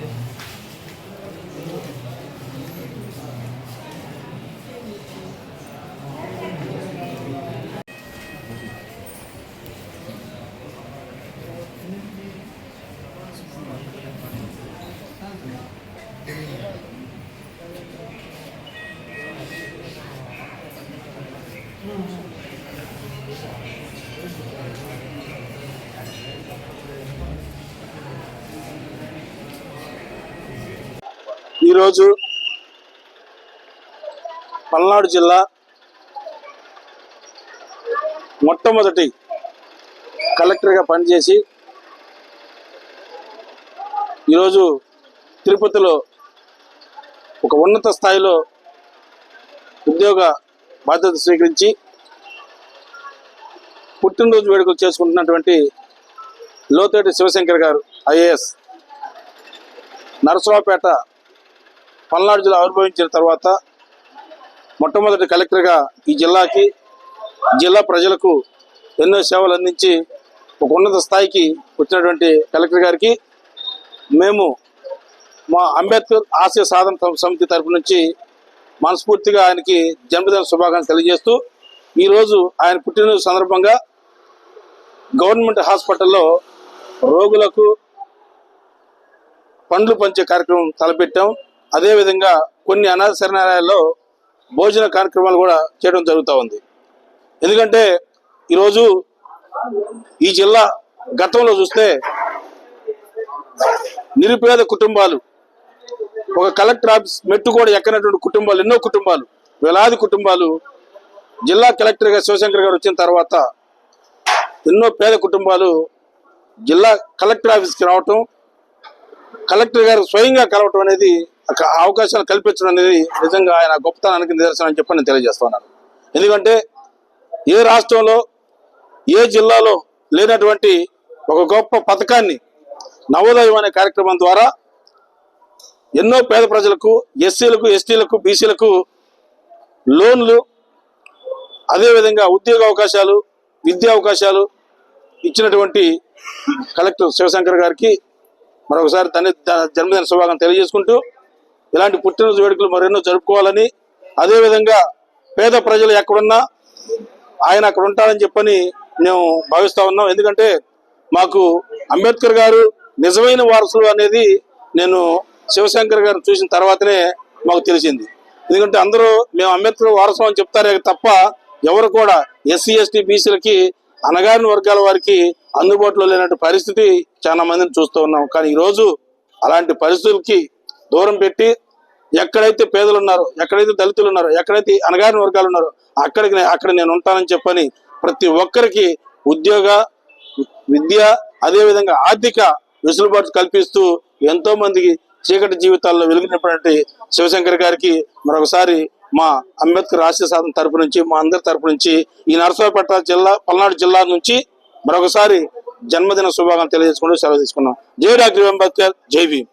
うん。ఈరోజు పల్నాడు జిల్లా మొట్టమొదటి కలెక్టర్గా పనిచేసి ఈరోజు తిరుపతిలో ఒక ఉన్నత స్థాయిలో ఉద్యోగ బాధ్యత స్వీకరించి పుట్టినరోజు వేడుకలు చేసుకుంటున్నటువంటి లోతేటి శివశంకర్ గారు ఐఏఎస్ నరసరావుపేట పల్నాడు జిల్లా ఆవిర్భవించిన తర్వాత మొట్టమొదటి కలెక్టర్గా ఈ జిల్లాకి జిల్లా ప్రజలకు ఎన్నో సేవలు అందించి ఒక ఉన్నత స్థాయికి వచ్చినటువంటి కలెక్టర్ గారికి మేము మా అంబేద్కర్ ఆశయ సాధన సమితి తరపు నుంచి మనస్ఫూర్తిగా ఆయనకి జన్మదిన శుభాకాంక్షలు తెలియజేస్తూ ఈరోజు ఆయన పుట్టినరోజు సందర్భంగా గవర్నమెంట్ హాస్పిటల్లో రోగులకు పండ్లు పంచే కార్యక్రమం తలపెట్టాం. అదేవిధంగా కొన్ని అనాథ శరణాలయాల్లో భోజన కార్యక్రమాలు కూడా చేయడం జరుగుతూ ఉంది. ఎందుకంటే ఈరోజు ఈ జిల్లా గతంలో చూస్తే నిరుపేద కుటుంబాలు ఒక కలెక్టర్ ఆఫీస్ మెట్టు కూడా ఎక్కనటువంటి కుటుంబాలు ఎన్నో కుటుంబాలు వేలాది కుటుంబాలు జిల్లా కలెక్టర్గా శివశంకర్ గారు వచ్చిన తర్వాత ఎన్నో పేద కుటుంబాలు జిల్లా కలెక్టర్ ఆఫీస్కి రావటం కలెక్టర్ గారు స్వయంగా కలవటం అనేది అవకాశాలు కల్పించడం అనేది నిజంగా ఆయన గొప్పతనానికి నిదర్శనం అని చెప్పి నేను తెలియజేస్తున్నాను. ఎందుకంటే ఏ రాష్ట్రంలో ఏ జిల్లాలో లేనటువంటి ఒక గొప్ప పథకాన్ని నవోదయం అనే కార్యక్రమం ద్వారా ఎన్నో పేద ప్రజలకు ఎస్సీలకు ఎస్టీలకు బీసీలకు లోన్లు అదేవిధంగా ఉద్యోగ అవకాశాలు విద్యా అవకాశాలు ఇచ్చినటువంటి కలెక్టర్ శివశంకర్ గారికి మరొకసారి తన జన్మదిన శుభాకాంక్షలు తెలియజేసుకుంటూ ఇలాంటి పుట్టినరోజు వేడుకలు మరెన్నో జరుపుకోవాలని అదేవిధంగా పేద ప్రజలు ఎక్కడున్నా ఆయన అక్కడ ఉంటారని చెప్పని మేము భావిస్తా ఉన్నాం. ఎందుకంటే మాకు అంబేద్కర్ గారు నిజమైన వారసులు అనేది నేను శివశంకర్ గారు చూసిన తర్వాతనే మాకు తెలిసింది. ఎందుకంటే అందరూ మేము అంబేద్కర్ వారసం అని చెప్తారే తప్ప ఎవరు కూడా ఎస్సీ ఎస్టీ బీసీలకి అనగారిన వర్గాల వారికి అందుబాటులో లేనటువంటి పరిస్థితి చాలా మందిని చూస్తూ ఉన్నాం. కానీ ఈరోజు అలాంటి పరిస్థితులకి దూరం పెట్టి ఎక్కడైతే పేదలు ఉన్నారో ఎక్కడైతే దళితులు ఉన్నారో ఎక్కడైతే అనగారిన వర్గాలు ఉన్నారో అక్కడికి అక్కడ నేను ఉంటానని చెప్పని ప్రతి ఒక్కరికి ఉద్యోగ విద్య అదేవిధంగా ఆర్థిక వెసులుబాటు కల్పిస్తూ ఎంతో మందికి చీకటి జీవితాల్లో వెలిగినటువంటి శివశంకర్ గారికి మరొకసారి మా అంబేద్కర్ రాష్ట్ర సాధన తరపు నుంచి మా అందరి తరపు నుంచి ఈ నరసరావుపేట జిల్లా పల్నాడు జిల్లా నుంచి మరొకసారి జన్మదిన శుభాకాంక్షలు తెలియజేసుకుంటూ సెలవు తీసుకున్నాం. జై డాక్టర్ అంబేద్కర్ జై భీమ్.